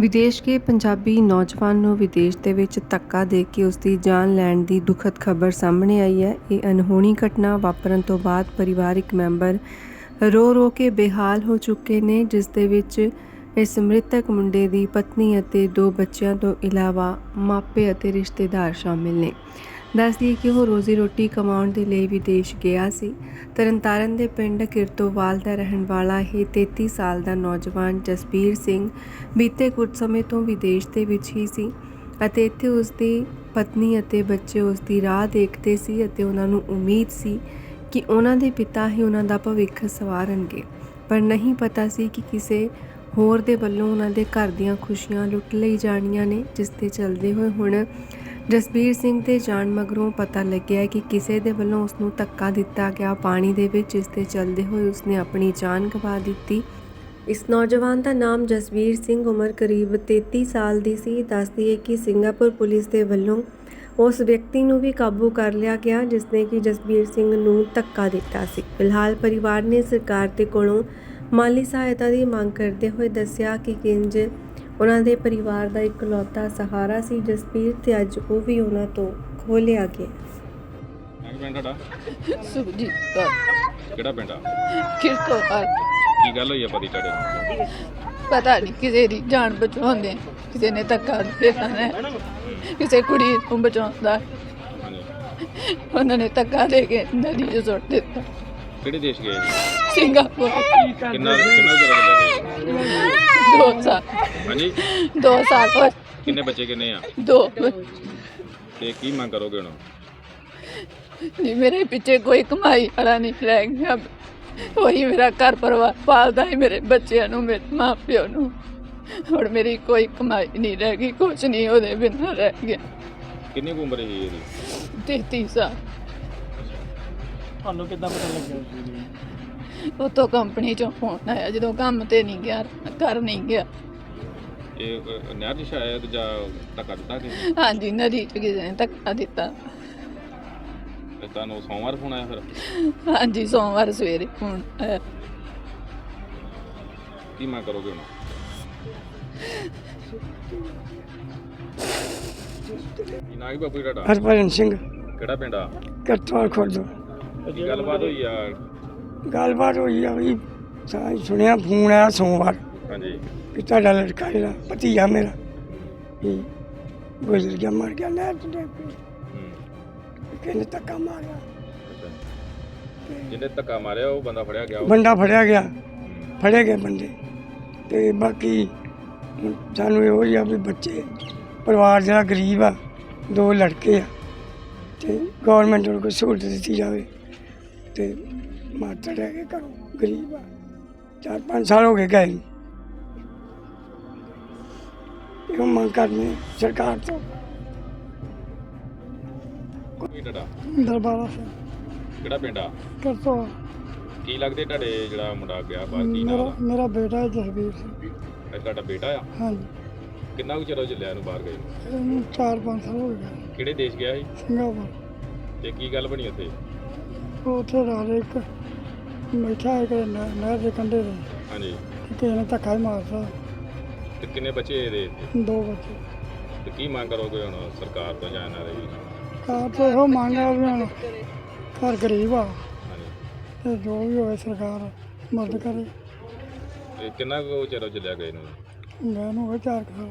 ਵਿਦੇਸ਼ ਕੇ ਪੰਜਾਬੀ ਨੌਜਵਾਨ ਨੂੰ ਵਿਦੇਸ਼ ਦੇ ਵਿੱਚ ਧੱਕਾ ਦੇ ਕੇ ਉਸ ਦੀ ਜਾਨ ਲੈਣ ਦੀ ਦੁਖਦ ਖਬਰ ਸਾਹਮਣੇ ਆਈ ਹੈ। ਇਹ ਅਨਹੋਣੀ ਘਟਨਾ ਵਾਪਰਨ ਤੋਂ ਬਾਅਦ ਪਰਿਵਾਰਿਕ ਮੈਂਬਰ ਰੋ ਰੋ ਕੇ ਬੇਹਾਲ ਹੋ ਚੁੱਕੇ ਨੇ, ਜਿਸ ਦੇ ਵਿੱਚ ਇਸ ਮ੍ਰਿਤਕ ਮੁੰਡੇ ਦੀ ਪਤਨੀ ਅਤੇ ਦੋ ਬੱਚਿਆਂ ਤੋਂ ਇਲਾਵਾ ਮਾਪੇ ਅਤੇ ਰਿਸ਼ਤੇਦਾਰ ਸ਼ਾਮਿਲ ਨੇ। ਦੱਸਦੀ ਕਿ ਉਹ ਰੋਜ਼ੀ ਰੋਟੀ ਕਮਾਉਣ ਦੇ ਲਈ ਵਿਦੇਸ਼ ਗਿਆ ਸੀ। ਤਰਨਤਾਰਨ ਦੇ ਪਿੰਡ ਕਿਰਤੋਵਾਲ ਦਾ ਰਹਿਣ ਵਾਲਾ ਇਹ 33 ਸਾਲ ਦਾ ਨੌਜਵਾਨ ਜਸਬੀਰ ਸਿੰਘ ਬੀਤੇ ਕੁਝ ਸਮੇਂ ਤੋਂ ਵਿਦੇਸ਼ ਦੇ ਵਿੱਚ ਹੀ ਸੀ ਅਤੇ ਇੱਥੇ ਉਸ ਦੀ ਪਤਨੀ ਅਤੇ ਬੱਚੇ ਉਸ ਦੀ ਰਾਹ ਦੇਖਦੇ ਸੀ ਅਤੇ ਉਹਨਾਂ ਨੂੰ ਉਮੀਦ ਸੀ ਕਿ ਉਹਨਾਂ ਦੇ ਪਿਤਾ ਹੀ ਉਹਨਾਂ ਦਾ ਭਵਿੱਖ ਸਵਾਰਨਗੇ। ਪਰ ਨਹੀਂ ਪਤਾ ਸੀ ਕਿ ਕਿਸੇ ਹੋਰ ਦੇ ਵੱਲੋਂ ਉਹਨਾਂ ਦੇ ਘਰ ਦੀਆਂ ਖੁਸ਼ੀਆਂ ਲੁੱਟ ਲਈ ਜਾਣੀਆਂ ਨੇ, ਜਿਸ ਦੇ ਚੱਲਦੇ ਹੋਏ ਹੁਣ ਜਸਬੀਰ ਸਿੰਘ ਦੇ ਜਾਣ ਮਗਰੋਂ ਪਤਾ ਲੱਗਿਆ ਕਿ ਕਿਸੇ ਦੇ ਵੱਲੋਂ ਉਸ ਨੂੰ ਧੱਕਾ ਦਿੱਤਾ ਗਿਆ। ਪਾਣੀ ਦੇ ਵਿੱਚ ਇਸ ਦੇ ਚੱਲਦੇ ਹੋਏ ਉਸਨੇ ਆਪਣੀ ਜਾਨ ਗਵਾ ਦਿੱਤੀ। ਇਸ ਨੌਜਵਾਨ ਦਾ ਨਾਮ ਜਸਬੀਰ ਸਿੰਘ ਉਮਰ ਕਰੀਬ 33 ਸਾਲ ਦੀ ਸੀ। ਦੱਸਦੀ ਹੈ ਕਿ ਸਿੰਗਾਪੁਰ ਪੁਲਿਸ ਦੇ ਵੱਲੋਂ ਉਸ ਵਿਅਕਤੀ ਨੂੰ ਵੀ ਕਾਬੂ ਕਰ ਲਿਆ ਗਿਆ ਜਿਸ ਨੇ ਕਿ ਜਸਬੀਰ ਸਿੰਘ ਨੂੰ ਧੱਕਾ ਦਿੱਤਾ ਸੀ। ਫਿਲਹਾਲ ਪਰਿਵਾਰ ਨੇ ਸਰਕਾਰ ਦੇ ਕੋਲੋਂ ਮਾਲੀ ਸਹਾਇਤਾ ਦੀ ਮੰਗ ਕਰਦੇ ਹੋਏ ਦੱਸਿਆ ਕਿ ਕਿੰਜ ਉਹਨਾਂ ਦੇ ਪਰਿਵਾਰ ਦਾ ਇਕਲੌਤਾ ਸਹਾਰਾ ਸੀ ਜਸਬੀਰ ਤੇ ਅੱਜ ਉਹ ਵੀ ਉਹਨਾਂ ਤੋਂ ਖੋਹ ਲਿਆ ਗਿਆ। ਮੈਂ ਪਿੰਡ ਤੁਹਾਡਾ ਸੁਖਜੀਤ ਕੌਰ ਕਿਹੜਾ ਪਿੰਡ ਆ? ਕਿਰਕੋ ਆ ਕੀ ਗੱਲ ਹੋਈ ਆ ਪਤੀ ਤੁਹਾਡੇ ਨਾਲ? ਪਤਾ ਨਹੀਂ ਕਿਸੇ ਦੀ ਜਾਨ ਬਚਾਉਂਦੇ ਕਿਸੇ ਨੇ ਧੱਕਾ ਦਿੱਤਾ ਹੈ। ਕਿਸੇ ਕੁੜੀ ਨੂੰ ਬਚਾਉਂਦਾ। ਹਾਂਜੀ। ਉਹਨਾਂ ਨੇ ਧੱਕਾ ਦੇ ਕੇ ਨਦੀ 'ਚ ਸੁੱਟ ਦਿੱਤਾ। ਕਿਹੜੇ ਦੇਸ਼ ਗਏ ਸੀ? ਸਿੰਗਾਪੁਰ। ਕਿੰਨਾ ਕਿੰਨਾ ਚਿਰ ਹੋ ਗਿਆ ਦੋ ਸਾਲ ਹਾਂਜੀ? ਦੋ ਸਾਲ ਬਾਅਦ ਕਿੰਨੇ ਬੱਚੇ ਕਿੰਨੇ ਆ? ਦੋ। ਤੇ ਕੀ ਮੰਗ ਕਰੋਗੇ ਹੁਣ? ਨਹੀਂ ਮੇਰੇ ਪਿੱਛੇ ਕੋਈ ਕਮਾਈ ਵਾਲਾ ਨਹੀਂ ਰਹਿ ਗਿਆ। ਉਹੀ ਮੇਰਾ ਘਰ ਪਰਿਵਾਰ ਪਾਲਦਾ ਹੈ ਮੇਰੇ ਬੱਚਿਆਂ ਨੂੰ ਮੇਰੇ ਮਾਂ ਪਿਓ ਨੂੰ। ਹੁਣ ਮੇਰੀ ਕੋਈ ਕਮਾਈ ਨਹੀਂ ਰਹਿ ਗਈ ਕੁਝ ਨਹੀਂ ਉਹਦੇ ਬਿਨਾਂ ਰਹਿ ਗਿਆ। ਕਿੰਨੀ ਕੁ ਉਮਰ ਸੀ ਇਹਦੀ? 33 ਸਾਲ। ਤੁਹਾਨੂੰ ਕਿੱਦਾਂ ਪਤਾ ਲੱਗਿਆ? ਉਤੋਂ ਕੰਪਨੀ ਚੋਂ ਫੋਨ ਆਇਆ ਜਦੋਂ ਕੰਮ ਤੇ ਨਹੀਂ ਗਿਆ ਘਰ ਨਹੀਂ ਗਿਆ। ਇਹ ਅ, ਨਹਿਰ ਦੀ ਸ਼ਾਇਦ ਜਾਂ ਧੱਕਾ ਦਿੱਤਾ ਕਿ? ਹਾਂਜੀ ਨਦੀ ਚ ਕਿਸੇ ਨੇ ਧੱਕਾ ਦਿੱਤਾ। ਤੁਹਾਨੂੰ ਸੋਮਵਾਰ ਫੋਨ ਆਇਆ ਫਿਰ? ਹਾਂਜੀ ਸੋਮਵਾਰ ਸਵੇਰੇ ਫੋਨ ਆਇਆ। ਕੀ ਮੰਗ ਕਰੋਗੇ ਹੁਣ? ਕੀ ਨਾਂ ਕੀ ਬਾਪੂ ਜੀ ਤੁਹਾਡਾ? ਹਰਭਜਨ ਸਿੰਘ। ਕਿਹੜਾ ਪਿੰਡ ਆ? ਕਰਤਵਾਲ ਖੁਰਦ। ਕੀ ਗੱਲਬਾਤ ਹੋਈ ਆ? ਗੱਲਬਾਤ ਹੋਈ ਆ ਵੀ ਸਾਂ ਸੁਣਿਆ ਫੋਨ ਆਇਆ ਸੋਮਵਾਰ। ਹਾਂਜੀ। ਕਿ ਤੁਹਾਡਾ ਲੜਕਾ ਜਿਹੜਾ ਭਤੀਜਾ ਮੇਰਾ ਵੀ ਗੁਜ਼ਰ ਗਿਆ ਮਰ ਗਿਆ ਨਹਿਰ ਚ ਡਿੱਗ ਪਿਆ। ਹੂੰ। ਕਿਹਨੇ ਧੱਕਾ ਮਾਰਿਆ? ਅੱਛਾ। ਜਿਹਨੇ ਧੱਕਾ ਮਾਰਿਆ? ਉਹ ਬੰਦਾ ਫੜਿਆ ਗਿਆ? ਉਹ- ਬੰਦਾ ਫੜਿਆ ਗਿਆ। ਹੂੰ। ਫੜੇ ਗਏ ਬੰਦੇ। ਤੇ ਬਾਕੀ ਹੁਣ ਸਾਨੂੰ ਇਹੋ ਹੀ ਆ ਵੀ ਬੱਚੇ ਪਰਿਵਾਰ ਜਿਹੜਾ ਗਰੀਬ ਆ ਦੋ ਲੜਕੇ ਆ ਤੇ ਗਵਰਨਮੈਂਟ ਨੂੰ ਕੋਈ ਸਹੂਲਤ ਦਿੱਤੀ ਜਾਵੇ। ਤੇ ਮਾਤਾ ਰਹਿ ਕੇ ਕਰੋ ਗਰੀਬ ਆ। ਚਾਰ ਪੰਜ ਸਾਲ ਹੋ ਗਏ ਗਏ ਨੂੰ। ਇਹੋ ਮੰਗ ਕਰਨੀ ਸਰਕਾਰ ਤੋਂ। ਕੀ ਤੁਹਾਡਾ ਦਰਬਾਰਾ ਸਿੰਘ ਕਿਹੜਾ ਪਿੰਡ ਆ? ਕਰਤੋ। ਕੀ ਲੱਗਦੇ ਤੁਹਾਡੇ ਜਿਹੜਾ ਮੁੰਡਾ ਗਿਆ ਬਾਹਰ ਕੀ ਨਾਮ ਮੇਰਾ ਬੇਟਾ ਹੈ ਜਸਵੀਰ ਸਿੰਘ। ਇਹ ਤੁਹਾਡਾ ਬੇਟਾ ਆ? ਹਾਂਜੀ। ਕਿੰਨਾ ਕੁ ਚਿਰ ਹੋ ਚੱਲਿਆ ਇਹਨੂੰ ਬਾਹਰ ਗਏ ਨੂੰ? ਇਹਨੂੰ ਚਾਰ ਪੰਜ ਸਾਲ ਹੋ ਗਏ। ਕਿਹੜੇ ਦੇਸ਼ ਗਿਆ ਸੀ? ਸਿੰਗਾਪੁਰ। ਤੇ ਕੀ ਗੱਲ ਬਣੀ ਉੱਥੇ? ਉੱਥੇ ਰਾਜ ਇੱਕ ਬੈਠਾ ਹੈ ਕਿ ਨਹਿਰ ਦੇ ਕੰਢੇ ਤੇ। ਹਾਂਜੀ। ਕਿਸੇ ਨੇ ਧੱਕਾ ਹੀ ਮਾਰਤਾ। ਤੇ ਕਿੰਨੇ ਬੱਚੇ ਇਹਦੇ ਦੋ ਬੱਚੇ। ਤੇ ਕੀ ਮੰਗ ਕਰੋਗੇ ਹੁਣ ਸਰਕਾਰ ਤੋਂ ਜਾਂ ਇਹਨਾਂ ਦੇ ਵੀ? ਕਾਰ ਤੋਂ ਇਹੋ ਮੰਗ ਆ ਵੀ ਹੁਣ ਘਰ ਗਰੀਬ ਆ। ਹਾਂਜੀ। ਤੇ ਜੋ ਵੀ ਹੋਵੇ ਸਰਕਾਰ ਮਦਦ ਕਰੇ। ਤੇ ਕਿੰਨਾ ਕੁ ਚਿਰ ਚੱਲਿਆ ਗਏ ਨੂੰ ਮੈਂ ਨੂੰ ਹੋਵੇ ਚਾਰ ਸਾਲ।